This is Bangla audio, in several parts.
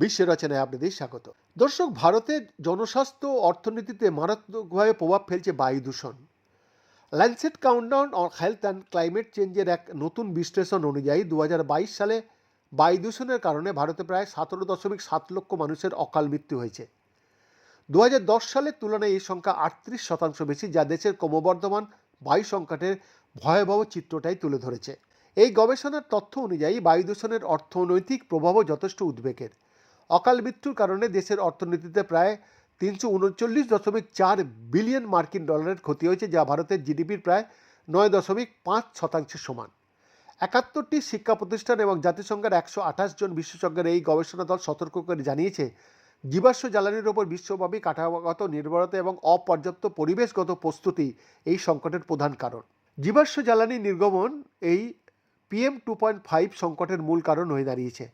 বিশ্ব রচনায় আপনাদের স্বাগত। দর্শক ভারতের জনস্বাস্থ্য অর্থনীতিতে মারাত্মকভাবে প্রভাব ফেলছে বায়ু দূষণ। Lancet countdown on health and climate চেঞ্জের এক নতুন বিশ্লেষণ অনুযায়ী দু হাজার বাইশ সালে বায়ু দূষণের কারণে ভারতে প্রায় সতেরো দশমিক সাত লক্ষ মানুষের অকাল মৃত্যু হয়েছে। দু হাজার দশ সালের তুলনায় এই সংখ্যা আটত্রিশ শতাংশ বেশি, যা দেশের ক্রমবর্ধমান বায়ু সংকটের ভয়াবহ চিত্রটাই তুলে ধরেছে। এই গবেষণার তথ্য অনুযায়ী বায়ু দূষণের অর্থনৈতিক প্রভাবও যথেষ্ট উদ্বেগের। অকাল মৃত্যুর কারণে দেশের অর্থনীতিতে প্রায় তিনশো উনচল্লিশ দশমিক চার বিলিয়ন মার্কিন ডলারের ক্ষতি হয়েছে, যা ভারতের জিডিপির প্রায় নয় দশমিক পাঁচ শতাংশের সমান। একাত্তরটি শিক্ষা প্রতিষ্ঠান এবং জাতিসংঘের একশো আঠাশ জন বিশেষজ্ঞের এই গবেষণা দল সতর্ক করে জানিয়েছে জীবাশ্ম জ্বালানির ওপর বিশ্বব্যাপী কাঠামোগত নির্ভরতা এবং অপর্যাপ্ত পরিবেশগত প্রস্তুতি এই সংকটের প্রধান কারণ। জীবাশ্ম জ্বালানি নির্গমন এই পিএম টু পয়েন্ট ফাইভ সংকটের মূল কারণ হয়ে দাঁড়িয়েছে।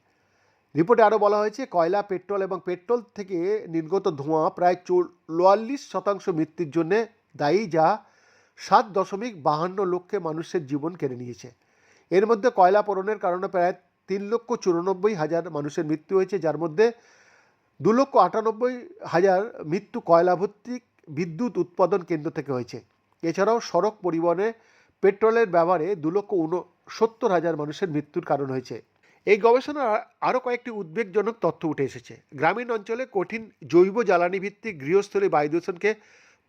রিপোর্টে আরও বলা হয়েছে, কয়লা, পেট্রোল এবং পেট্রোল থেকে নির্গত ধোঁয়া প্রায় চুয়াল্লিশ শতাংশ মৃত্যুর জন্য দায়ী, যা সাত দশমিক বাহান্ন লক্ষে মানুষের জীবন কেড়ে নিয়েছে। এর মধ্যে কয়লা পরনের কারণে প্রায় তিন লক্ষ চুরানব্বই হাজার মানুষের মৃত্যু হয়েছে, যার মধ্যে দু লক্ষ আটানব্বই হাজার মৃত্যু কয়লাভিত্তিক বিদ্যুৎ উৎপাদন কেন্দ্র থেকে হয়েছে। এছাড়াও সড়ক পরিবহনে পেট্রোলের ব্যবহারে দু লক্ষ উনসত্তর হাজার মানুষের মৃত্যুর কারণ হয়েছে। এই গবেষণার আরও কয়েকটি উদ্বেগজনক তথ্য উঠে এসেছে। গ্রামীণ অঞ্চলে কঠিন জৈব জ্বালানি ভিত্তিক গৃহস্থলী বায়ু দূষণকে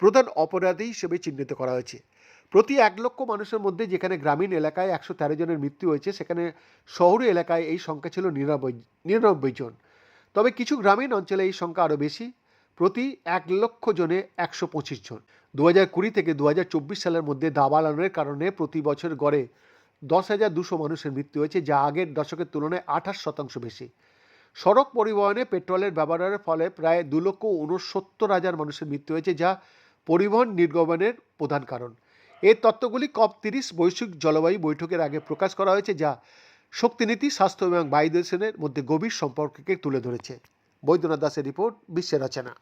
প্রধান অপরাধী হিসেবে চিহ্নিত করা হয়েছে। প্রতি এক লক্ষ মানুষের মধ্যে যেখানে গ্রামীণ এলাকায় একশো তেরো জনের মৃত্যু হয়েছে, সেখানে শহরি এলাকায় এই সংখ্যা ছিল নিরানব্বই নিরানব্বই জন। তবে কিছু গ্রামীণ অঞ্চলে এই সংখ্যা আরও বেশি। প্রতি এক লক্ষ জনে একশো পঁচিশ জন। দু হাজার কুড়ি থেকে দু হাজার চব্বিশ সালের মধ্যে দাবালনের কারণে প্রতি বছর গড়ে দশ হাজার দুশো মানুষের মৃত্যু হয়েছে, যা আগের দশকের তুলনায় আঠাশ শতাংশ বেশি। সড়ক পরিবহনে পেট্রোলের ব্যবহারের ফলে প্রায় দু লক্ষ উনসত্তর হাজার মানুষের মৃত্যু হয়েছে, যা পরিবহন নির্গমনের প্রধান কারণ। এই তত্ত্বগুলি কপ তিরিশ বৈশ্বিক জলবায়ু বৈঠকের আগে প্রকাশ করা হয়েছে, যা শক্তিনীতি, স্বাস্থ্য এবং বায়ু দূষণের মধ্যে গভীর সম্পর্ককে তুলে ধরেছে। বৈদ্যনাথ দাসের রিপোর্ট, বিশ্বের রচনা।